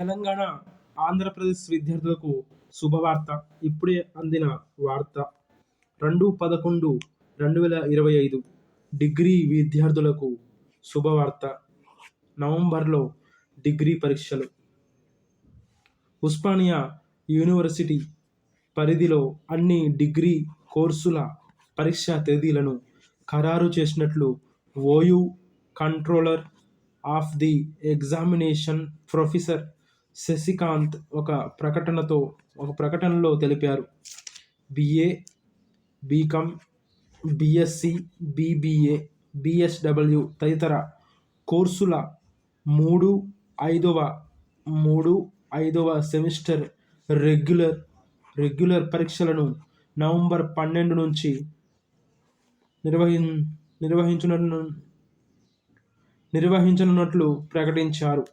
తెలంగాణ ఆంధ్రప్రదేశ్ విద్యార్థులకు శుభవార్త. ఇప్పుడే అందిన వార్త. రెండు పదకొండు రెండు వేల ఇరవై ఐదు డిగ్రీ విద్యార్థులకు శుభవార్త. నవంబర్లో డిగ్రీ పరీక్షలు. ఉస్మానియా యూనివర్సిటీ పరిధిలో అన్ని డిగ్రీ కోర్సుల పరీక్షా తేదీలను ఖరారు చేసినట్లు OU controller of the examination professor Shashikanth ఒక ప్రకటనతో ఒక ప్రకటనలో తెలిపారు. BA BCom BSc BBA BSW తదితర కోర్సుల మూడు ఐదవ మూడు ఐదవ సెమిస్టర్ రెగ్యులర్ రెగ్యులర్ పరీక్షలను నవంబర్ పన్నెండు నుంచి నిర్వహి నిర్వహించను నిర్వహించనున్నట్లు ప్రకటించారు.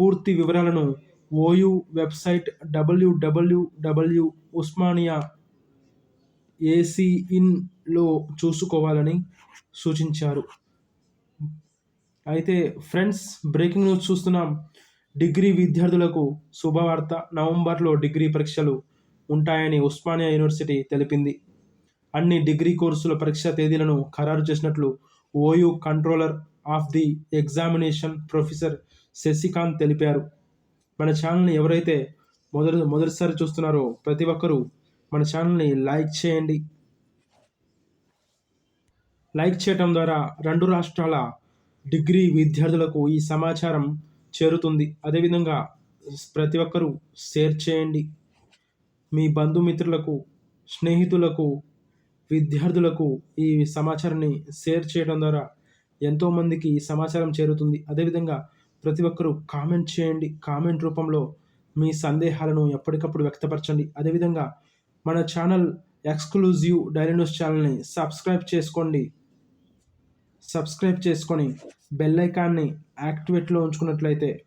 పూర్తి వివరాలను ఓయూ వెబ్సైట్ డబ్ల్యూడబ్ల్యూడబ్ల్యూ ఉస్మానియా ఏసీ ఇన్లో చూసుకోవాలని సూచించారు. అయితే ఫ్రెండ్స్ బ్రేకింగ్ న్యూస్ చూస్తున్నాం. డిగ్రీ విద్యార్థులకు శుభవార్త. నవంబర్లో డిగ్రీ పరీక్షలు ఉంటాయని ఉస్మానియా యూనివర్సిటీ తెలిపింది. అన్ని డిగ్రీ కోర్సుల పరీక్షా తేదీలను ఖరారు చేసినట్లు OU controller of the examination professor Shashikanth తెలిపారు. మన ఛానల్ని ఎవరైతే మొదటి మొదటిసారి చూస్తున్నారో ప్రతి ఒక్కరూ మన ఛానల్ని లైక్ చేయండి. లైక్ చేయటం ద్వారా రెండు రాష్ట్రాల డిగ్రీ విద్యార్థులకు ఈ సమాచారం చేరుతుంది. అదేవిధంగా ప్రతి ఒక్కరూ షేర్ చేయండి. మీ బంధుమిత్రులకు స్నేహితులకు విద్యార్థులకు ఈ సమాచారాన్ని షేర్ చేయడం ద్వారా ఎంతోమందికి ఈ సమాచారం చేరుతుంది. అదేవిధంగా ప్రతి ఒక్కరూ కామెంట్ చేయండి. కామెంట్ రూపంలో మీ సందేహాలను ఎప్పటికప్పుడు వ్యక్తపరచండి. అదేవిధంగా మన ఛానల్ ఎక్స్క్లూజివ్ డైలీ న్యూస్ ఛానల్ని సబ్స్క్రైబ్ చేసుకోండి. సబ్స్క్రైబ్ చేసుకొని బెల్ ఐకాన్ని యాక్టివేట్లో ఉంచుకున్నట్లయితే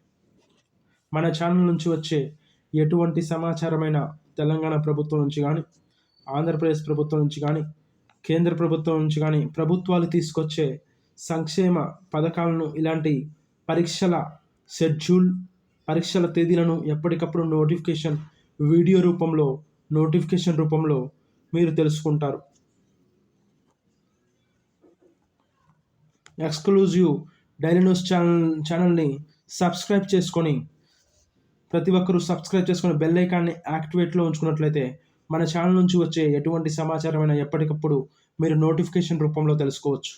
మన ఛానల్ నుంచి వచ్చే ఎటువంటి సమాచారమైన తెలంగాణ ప్రభుత్వం నుంచి కానీ ఆంధ్రప్రదేశ్ ప్రభుత్వం నుంచి కానీ కేంద్ర ప్రభుత్వం నుంచి కానీ ప్రభుత్వాలు తీసుకొచ్చే సంక్షేమ పథకాలను ఇలాంటి పరీక్షల షెడ్యూల్ పరీక్షల తేదీలను ఎప్పటికప్పుడు నోటిఫికేషన్ వీడియో రూపంలో నోటిఫికేషన్ రూపంలో మీరు తెలుసుకుంటారు. ఎక్స్క్లూజివ్ డైలీ న్యూస్ ఛానల్ ఛానల్ని సబ్స్క్రైబ్ చేసుకొని ప్రతి ఒక్కరూ సబ్స్క్రైబ్ చేసుకుని బెల్ ఐకాన్ని యాక్టివేట్లో ఉంచుకున్నట్లయితే మన ఛానల్ నుంచి వచ్చే ఎటువంటి సమాచారమైనా ఎప్పటికప్పుడు మీరు నోటిఫికేషన్ రూపంలో తెలుసుకోవచ్చు.